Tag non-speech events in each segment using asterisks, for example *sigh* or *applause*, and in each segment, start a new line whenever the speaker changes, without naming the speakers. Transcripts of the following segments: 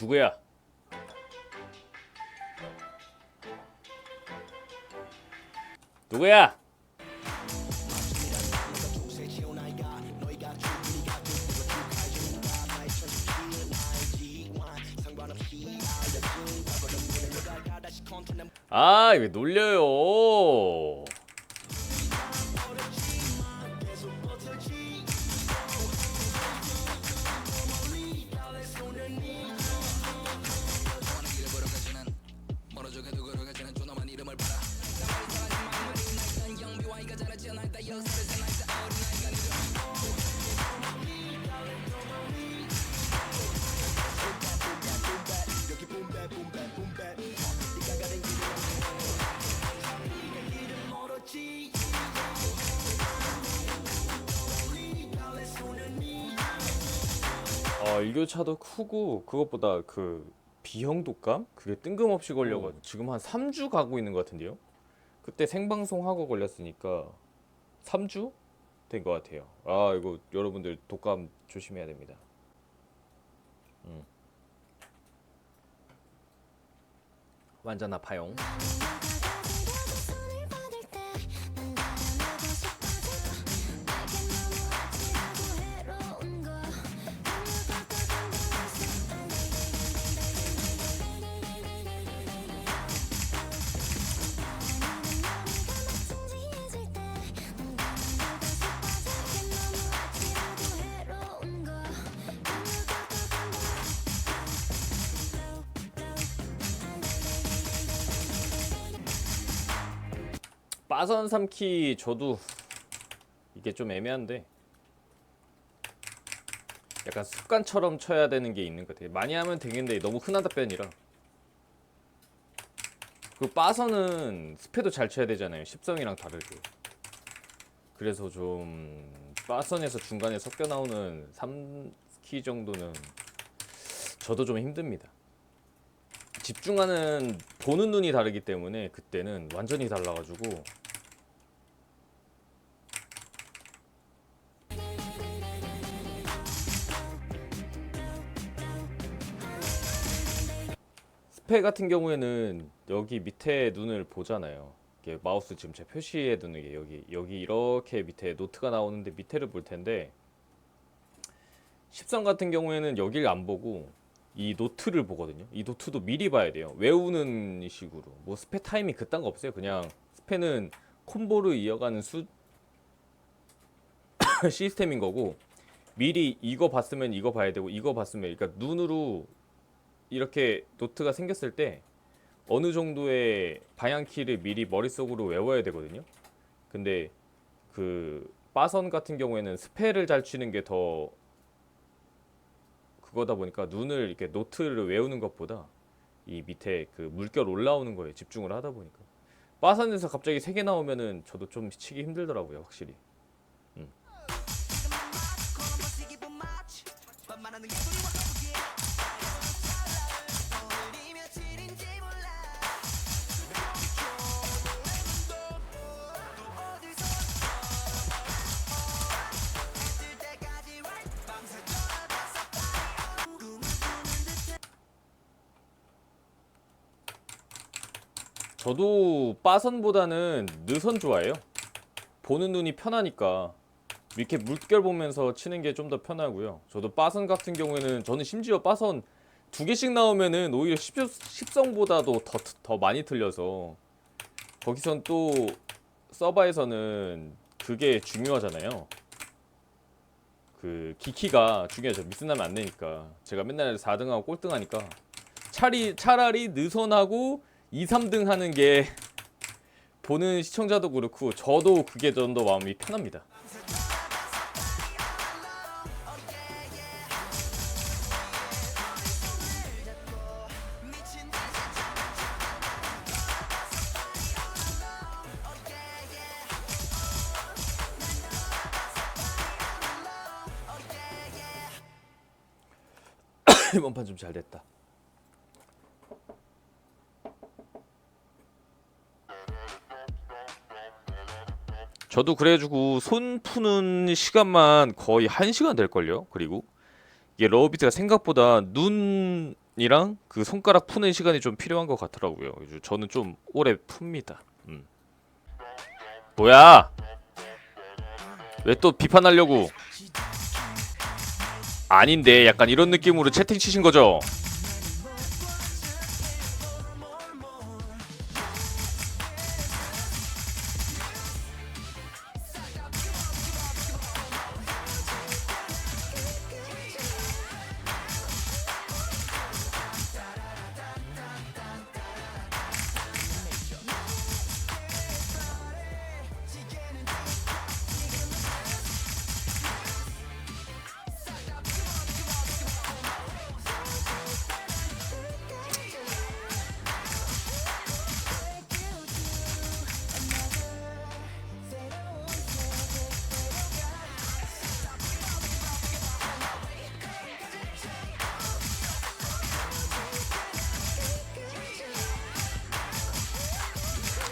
누구야? 누구야? 아, 이거 놀려요. 어, 일교차도 크고 그것보다 그 비형 독감 그게 뜬금없이 걸려가지고 지금 한 3주 가고 있는 것 같은데요. 그때 생방송 하고 걸렸으니까 3주 된 것 같아요. 아 이거 여러분들 독감 조심해야 됩니다. 음. 완전 아파용. 빠선 삼키 저도 이게 좀 애매한데 약간 습관처럼 쳐야 되는 게 있는 것 같아요. 많이 하면 되겠는데 너무 흔한 답변이라. 그 빠선은 스페도 잘 쳐야 되잖아요. 십성이랑 다르게. 그래서 좀 빠선에서 중간에 섞여 나오는 3키 정도는 저도 좀 힘듭니다. 집중하는 보는 눈이 다르기 때문에 그때는 완전히 달라가지고 스페 같은 경우에는 여기 밑에 눈을 보잖아요. 이게 마우스 지금 제 표시해 두는 게 여기 여기 이렇게 밑에 노트가 나오는데 밑에를 볼 텐데 십성 같은 경우에는 여기를 안 보고 이 노트를 보거든요. 이 노트도 미리 봐야 돼요. 외우는 식으로. 뭐 스페 타임이 그딴 거 없어요. 그냥 스페는 콤보를 이어가는 수 *coughs* 시스템인 거고 미리 이거 봤으면 이거 봐야 되고 이거 봤으면 그러니까 눈으로 이렇게 노트가 생겼을 때 어느 정도의 방향 키를 미리 머릿속으로 외워야 되거든요. 근데 그 빠선 같은 경우에는 스페를 잘 치는 게 더 그거다 보니까 눈을 이렇게 노트를 외우는 것보다 이 밑에 그 물결 올라오는 거에 집중을 하다 보니까 빠선에서 갑자기 세 개 나오면은 저도 좀 치기 힘들더라고요, 확실히. 저도 빠선보다는 느선 좋아해요. 보는 눈이 편하니까 이렇게 물결 보면서 치는 게 좀 더 편하고요. 저도 빠선 같은 경우에는 저는 심지어 빠선 두 개씩 나오면은 오히려 십, 십성보다도 더, 더 많이 틀려서 거기선 또 서버에서는 그게 중요하잖아요. 그 기키가 중요하죠. 미스나면 안 되니까. 제가 맨날 4등하고 꼴등하니까 차라리 차라리 느선하고 2, 3등 하는 게 보는 시청자도 그렇고 저도 그게 좀 더 마음이 편합니다. *coughs* 이번 판 좀 잘 됐다. 저도 그래가지고 손 푸는 시간만 거의 한 시간 될걸요. 그리고 이게 러비트가 생각보다 눈 이랑 그 손가락 푸는 시간이 좀 필요한 것 같더라고요. 저는 좀 오래 풉니다. 음. 뭐야? 왜 또 비판하려고? 아닌데 약간 이런 느낌으로 채팅 치신 거죠?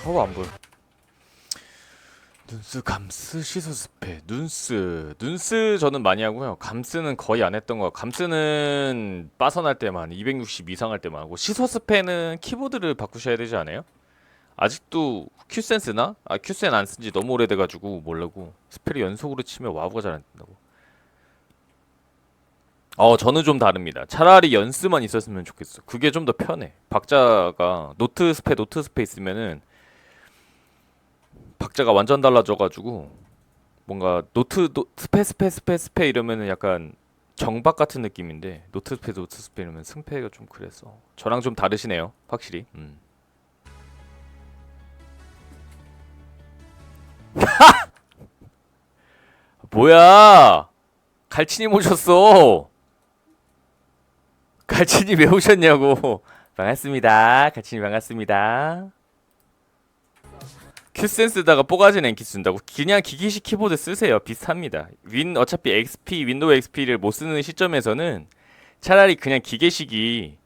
어, 안 보여. 눈스 감스 시소 스페. 눈스 눈스 저는 많이 하고요. 감스는 거의 안 했던 거 감스는 빠선할 때만 260 이상 할 때만 하고 시소 스페는 키보드를 바꾸셔야 되지 않아요? 아직도 큐센스나? 아 큐센 안 쓴 지 너무 오래돼가지고 모르고 스펠을 연속으로 치면 와우가 잘 안 된다고. 어 저는 좀 다릅니다. 차라리 연스만 있었으면 좋겠어. 그게 좀 더 편해. 박자가 노트 스페 노트 스페 있으면은 박자가 완전 달라져가지고 뭔가 노트 노, 스페 스페 스페 스페 이러면은 약간 정박 같은 느낌인데 노트 스페 노트 스페 이러면 승패가 좀 그래서 저랑 좀 다르시네요 확실히. 음. *laughs* 뭐야? 갈치님 오셨어. 갈치님 왜 오셨냐고. *laughs* 반갑습니다. 갈치님 반갑습니다 큐센스다가 뽀가진 앵키 쓴다고? 그냥 기기식 키보드 쓰세요. 비슷합니다. 윈 어차피 XP 윈도우 XP를 못 쓰는 시점에서는 차라리 그냥 기계식이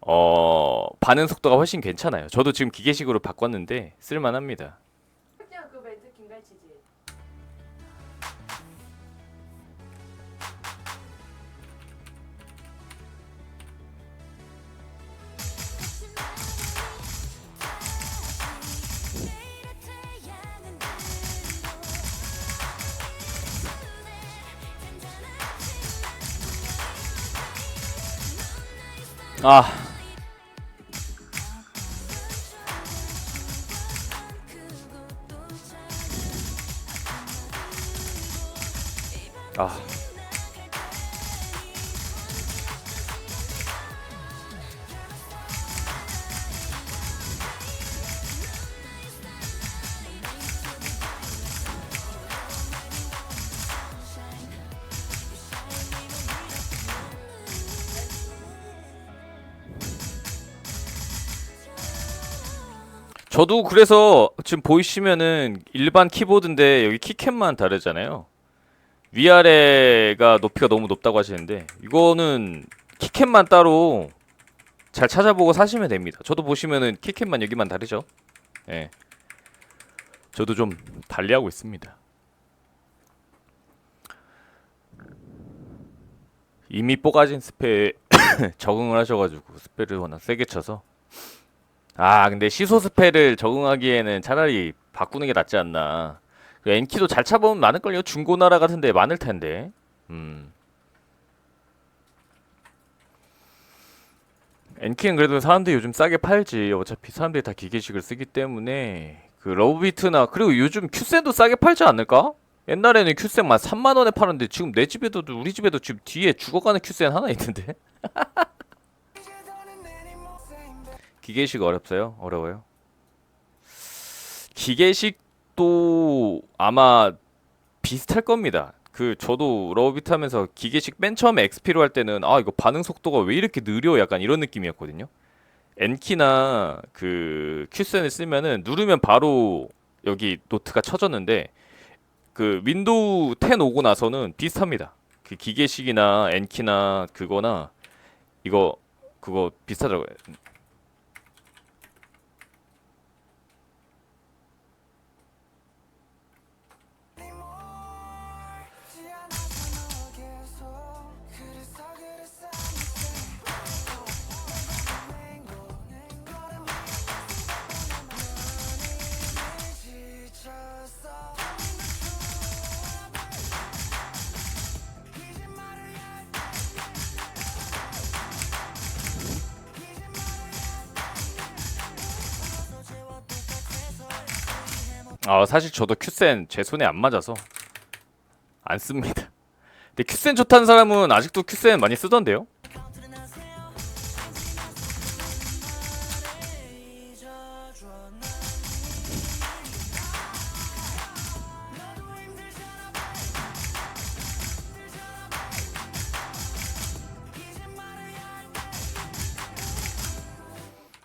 어 반응 속도가 훨씬 괜찮아요. 저도 지금 기계식으로 바꿨는데 쓸만합니다. 아 저도 그래서 지금 보이시면은 일반 키보드인데 여기 키캡만 다르잖아요. 위아래가 높이가 너무 높다고 하시는데 이거는 키캡만 따로 잘 찾아보고 사시면 됩니다. 저도 보시면은 키캡만 여기만 다르죠. 예. 저도 좀 달리하고 있습니다. 이미 뽀가진 스페에 *coughs* 적응을 하셔가지고 스페를 워낙 세게 쳐서 아, 근데 시소 스펠을 적응하기에는 차라리 바꾸는 게 낫지 않나. 그 엔키도 잘 차보면 많을걸요? 중고나라 같은데 많을 텐데. 음. 엔키는 그래도 사람들이 요즘 싸게 팔지. 어차피 사람들이 다 기계식을 쓰기 때문에. 그 러브비트나, 그리고 요즘 큐센도 싸게 팔지 않을까? 옛날에는 큐센 만 3만 원에 팔았는데 지금 내 집에도, 우리 집에도 지금 뒤에 죽어가는 큐센 하나 있는데? *laughs* 기계식 어렵어요? 어려워요? 기계식도 아마 비슷할 겁니다. 그 저도 러비트 하면서 기계식 맨 처음에 XP로 할 때는 아 이거 반응 속도가 왜 이렇게 느려 약간 이런 느낌이었거든요. N키나 그 Q센을 쓰면은 누르면 바로 여기 노트가 쳐졌는데 그 윈도우 10 오고 나서는 비슷합니다. 그 기계식이나 N키나 그거나 이거 그거 비슷하더라고요. 아 사실 저도 큐센 제 손에 안 맞아서 안 씁니다. 근데 큐센 좋다는 사람은 아직도 큐센 많이 쓰던데요?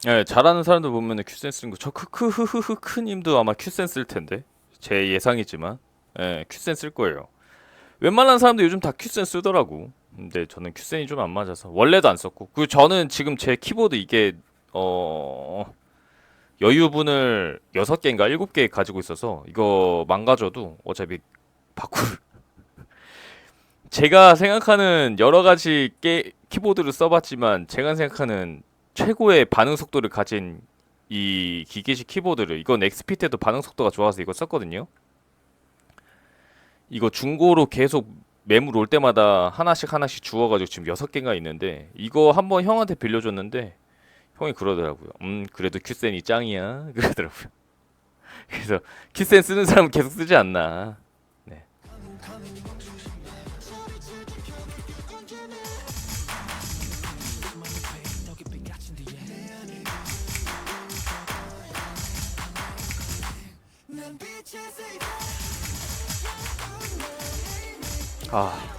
예, 잘하는 사람들 보면은 큐센 쓰는 거. 저 크크흐흐흐크 님도 아마 큐센 쓸 텐데 제 예상이지만 예, 큐센 쓸 거예요. 웬만한 사람들 요즘 다 큐센 쓰더라고. 근데 저는 큐센이 좀 안 맞아서 원래도 안 썼고. 그 저는 지금 제 키보드 이게 어 여유분을 6개인가 7개 가지고 있어서 이거 망가져도 어차피 바꿀 *laughs* 제가 생각하는 여러 가지 게, 키보드를 써봤지만 제가 생각하는 최고의 반응 속도를 가진 이 기계식 키보드를 이건 XP 때도 반응 속도가 좋아서 이거 썼거든요. 이거 중고로 계속 매물 올 때마다 하나씩 하나씩 주워가지고 지금 여섯 개가 있는데 이거 한번 형한테 빌려줬는데 형이 그러더라고요. 음 그래도 큐센이 짱이야 *laughs* 그러더라고요. 그래서 큐센 쓰는 사람은 계속 쓰지 않나. 네. 아.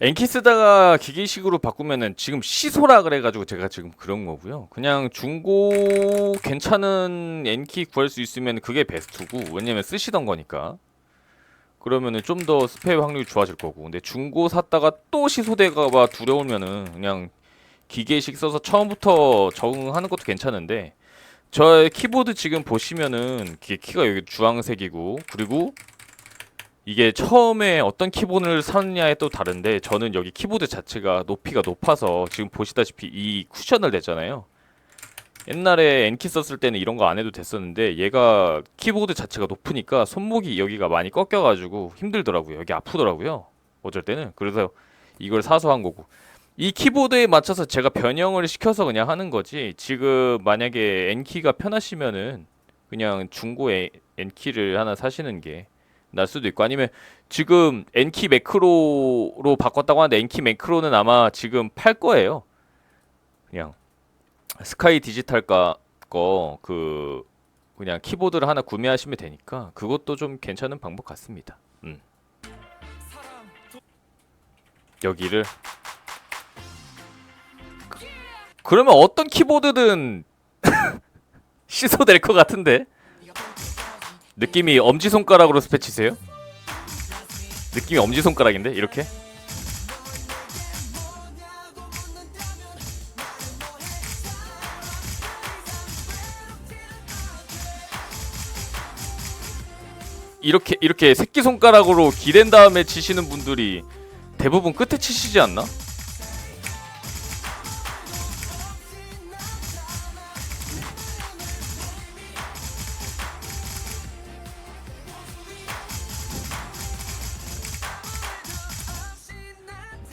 엔키 쓰다가 기계식으로 바꾸면은 지금 시소라 그래가지고 제가 지금 그런 거고요. 그냥 중고 괜찮은 엔키 구할 수 있으면 그게 베스트고 왜냐면 쓰시던 거니까. 그러면은 좀 더 스페어 확률이 좋아질 거고. 근데 중고 샀다가 또 시소대가 두려우면은 그냥 기계식 써서 처음부터 적응하는 것도 괜찮은데 저의 키보드 지금 보시면은 키- 키가 여기 주황색이고 그리고 이게 처음에 어떤 키보드를 사느냐에 또 다른데 저는 여기 키보드 자체가 높이가 높아서 지금 보시다시피 이 쿠션을 냈잖아요. 옛날에 엔키 썼을 때는 이런 거 안 해도 됐었는데 얘가 키보드 자체가 높으니까 손목이 여기가 많이 꺾여가지고 힘들더라고요. 여기 아프더라고요. 어쩔 때는 그래서 이걸 사서 한 거고 이 키보드에 맞춰서 제가 변형을 시켜서 그냥 하는 거지 지금 만약에 N키가 편하시면은 그냥 중고 에- N키를 하나 사시는 게 날 수도 있고 아니면 지금 N키 매크로로 바꿨다고 하는데 N키 매크로는 아마 지금 팔 거예요. 그냥 스카이 디지털가 거 그 그냥 키보드를 하나 구매하시면 되니까 그것도 좀 괜찮은 방법 같습니다. 음. 여기를 그러면 어떤 키보드든 *laughs* 시소될 것 같은데 느낌이 엄지 손가락으로 스패치세요? 느낌이 엄지 손가락인데 이렇게? 이렇게 이렇게 새끼 손가락으로 기댄 다음에 치시는 분들이 대부분 끝에 치시지 않나?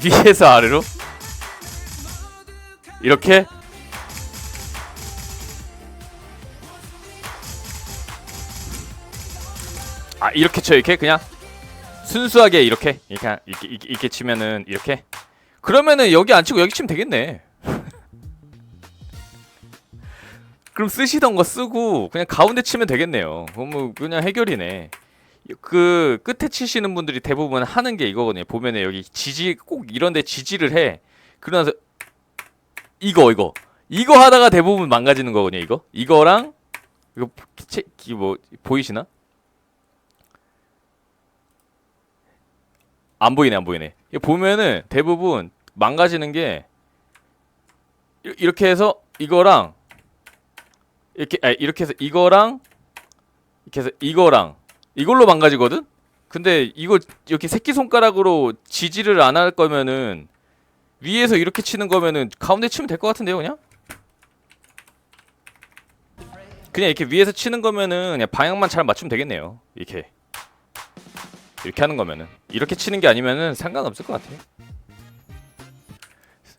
위에서 아래로? 이렇게? 아 이렇게 쳐 이렇게? 그냥? 순수하게 이렇게? 이렇게 이렇게, 이렇게, 이렇게 치면은 이렇게? 그러면은 여기 안 치고 여기 치면 되겠네. *laughs* 그럼 쓰시던 거 쓰고 그냥 가운데 치면 되겠네요. 그럼 뭐 그냥 해결이네 그 끝에 치시는 분들이 대부분 하는 게 이거거든요. 보면은 여기 지지 꼭 이런데 지지를 해. 그러면서 이거 이거 이거 하다가 대부분 망가지는 거거든요. 이거 이거랑 이거 체, 이뭐 보이시나? 안 보이네 안 보이네. 보면은 대부분 망가지는 게 이- 이렇게 해서 이거랑 이렇게 아 이렇게 해서 이거랑 이렇게 해서 이거랑 이걸로 망가지거든? 근데 이걸 이렇게 새끼 손가락으로 지지를 안 할 거면은 위에서 이렇게 치는 거면은 가운데 치면 될 것 같은데요, 그냥? 그냥 이렇게 위에서 치는 거면은 그냥 방향만 잘 맞추면 되겠네요. 이렇게 이렇게 하는 거면은 이렇게 치는 게 아니면은 상관없을 것 같아요.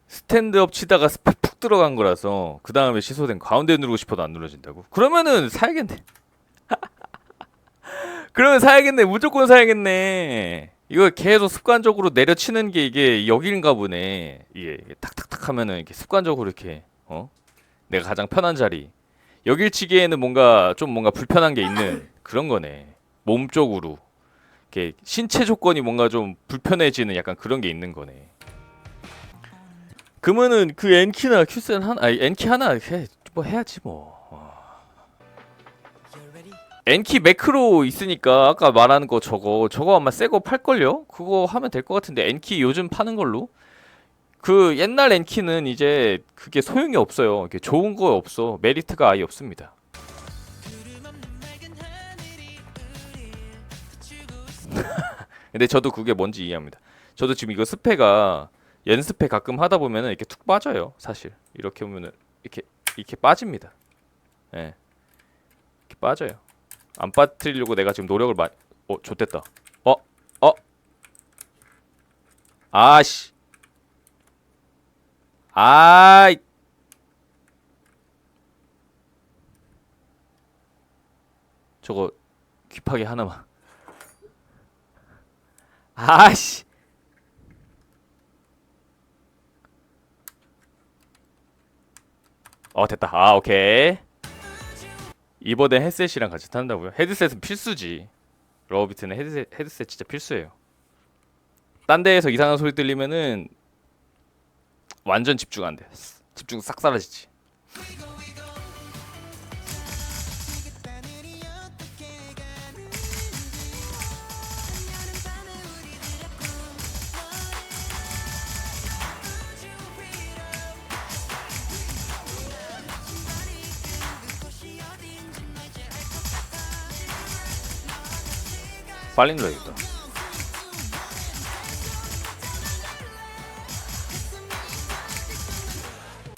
스탠드업 치다가 스펙 푹 들어간 거라서 그 다음에 취소된 거. 가운데 누르고 싶어도 안 눌러진다고. 그러면은 사야겠네. 그러면 사야겠네. 무조건 사야겠네. 이거 계속 습관적으로 내려치는 게 이게 여기인가 보네. 이게 탁탁탁 하면은 이렇게 습관적으로 이렇게 어 내가 가장 편한 자리. 여길 치기에는 뭔가 좀 뭔가 불편한 게 있는 그런 거네. 몸 쪽으로 이렇게 신체 조건이 뭔가 좀 불편해지는 약간 그런 게 있는 거네. 그러면은 그 N키나 Q센 하나, 아니 N키 하나 해, 뭐 해야지 뭐. 어. N키 매크로 있으니까 아까 말하는 거 저거 저거 아마 새거 팔걸요? 그거 하면 될 것 같은데 N키 요즘 파는 걸로 그 옛날 N키는 이제 그게 소용이 없어요. 이게 좋은 거 없어. 메리트가 아예 없습니다. *laughs* 근데 저도 그게 뭔지 이해합니다. 저도 지금 이거 스페가 연습회 가끔 하다 보면은 이렇게 툭 빠져요. 사실 이렇게 보면은 이렇게 이렇게 빠집니다. 예, 이렇게 빠져요. 안 빠뜨리려고 내가 지금 노력을 많이 어 좋댔다. 어 어. 아씨. 아이. 저거 귀파게 하나만. 아씨. 어 됐다. 아 오케이. 이번에 헤드셋이랑 같이 탄다고요? 헤드셋은 필수지. 러비트는 헤드셋 헤드셋 진짜 필수예요. 딴 데에서 이상한 소리 들리면은 완전 집중 안 돼. 집중 싹 사라지지. 빨리 눌러야겠다.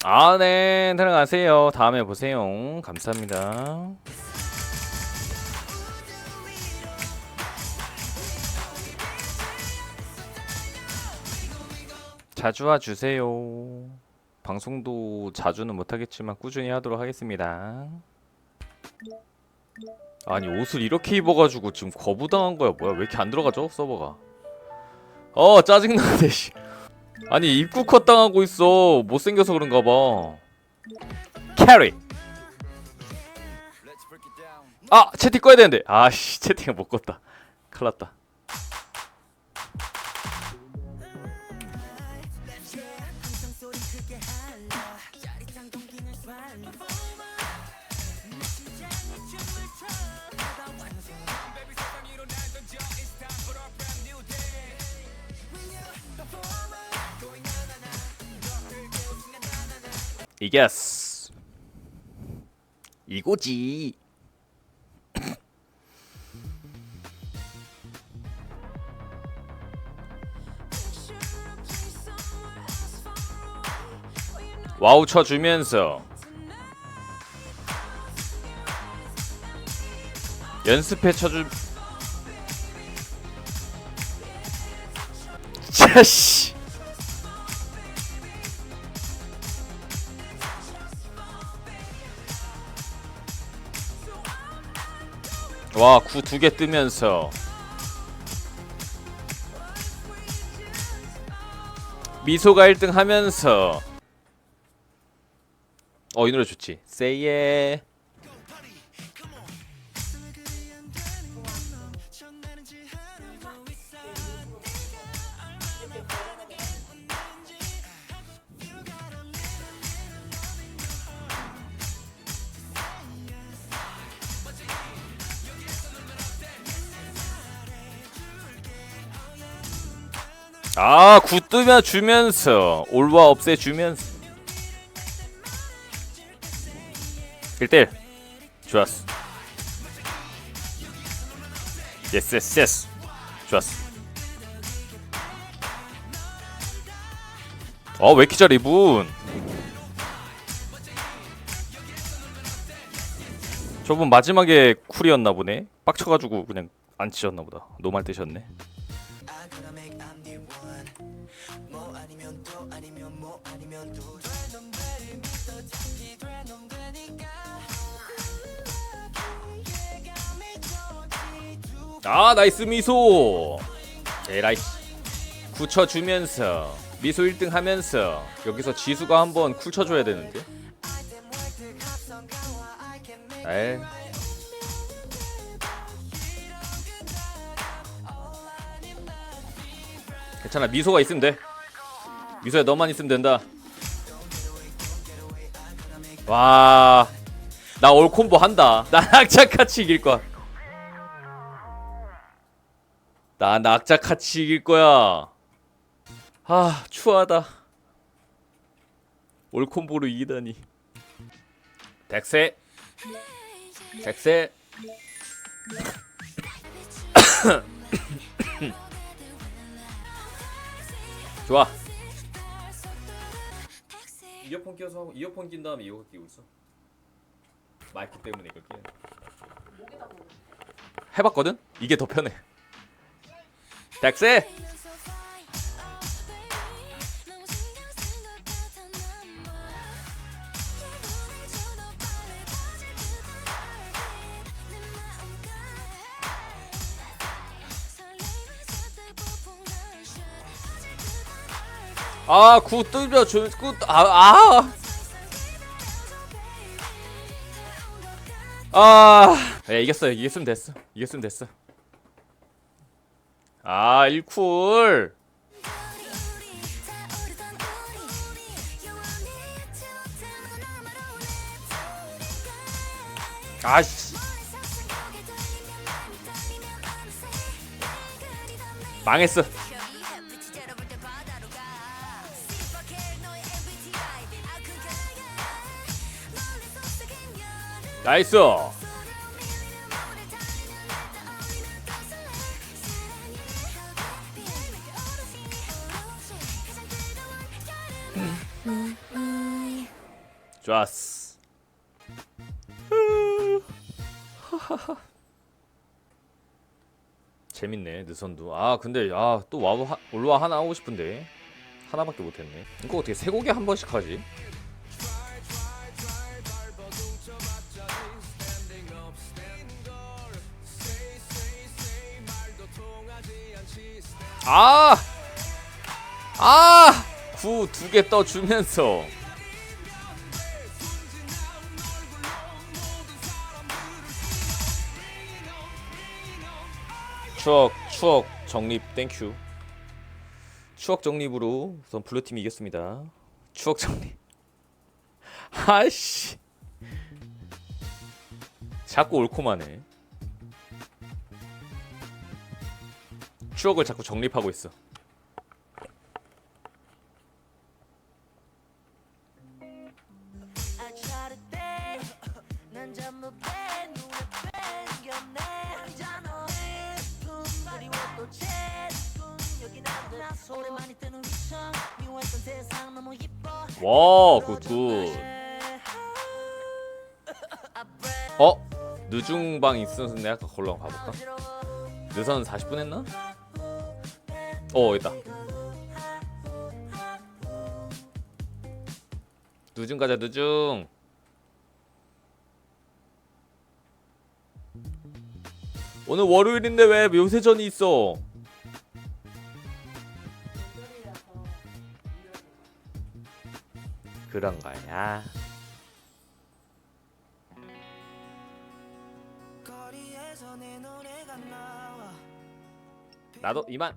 아, 네. 들어가세요. 다음에 보세요. 감사합니다. 자주 와 주세요. 방송도 자주는 못하겠지만 꾸준히 하도록 하겠습니다. 아니 옷을 이렇게 입어가지고 지금 거부당한 거야. 뭐야 왜 이렇게 안 들어가죠 서버가? 어 짜증나네 씨. 아니 입구 컷 당하고 있어. 못생겨서 그런가 봐. 캐리. 아 채팅 꺼야 되는데. 아씨 *laughs* 채팅을 못 껐다. 큰일났다 이겼어 이거지. 와우 쳐주면서 연습해 쳐주 *laughs* 자씨 와, 구 두 개 뜨면서 미소가 1등 하면서 어, 이 노래 좋지. Say yeah. 아, 구 뜨면 주면서 올와 없애 주면서 1대1 좋았어 예스 예스 예스
좋았어. 어, 왜 이렇게 잘해, 이분? 저분 마지막에 쿨이었나 보네. 빡쳐가지고 그냥 안 치셨나 보다. 노말 뜨셨네. 아 나이스 미소. 에라이 굳혀주면서 미소 1등 하면서 여기서 지수가 한번 쿨 쳐줘야 되는데. 에이. 괜찮아 미소가 있으면 돼. 미소야 너만 있으면 된다 와 나 올 콤보 한다 나 *laughs* 악착같이 이길 거야 나 낙자같이 이길 거야. 아 추하다. 올 콤보로 이기다니. 덱세. 덱세. *coughs* *coughs* 좋아. 이어폰 껴서 이어폰 낀 다음에 이거 끼고 있어. 마이크 때문에 이거 끼. 해봤거든? 이게 더 편해. 덱세. 아, 구 뚫려 줘. 구 아, 아. 아, 야, 이겼어요. 이겼으면 됐어. 이겼으면 됐어. 아, 1쿨. 아씨. 망했어. 나이스. 좋았어. 재밌네 느선도. 아 근데 아또 와우 하- 올로와 하나 하고 싶은데 하나밖에 못했네. 이거 어떻게 세 곡에 한 번씩 하지? 아! 아! 구 두 개 떠주면서. 추억 추억 정립 땡큐 추억 정립으로 우선 블루팀이 이겼습니다. 추억 정립. *laughs* 아씨. 자꾸 옳고만 해 추억을 자꾸 정립하고 있어. 와 굿굿. 어? 느중방 있어서 내가 아까 걸러 가볼까? 느선 40분 했나? 어 있다. 느중 가자 느중. 오늘 월요일인데 왜 묘세전이 있어? 그런 거야. 나도 이만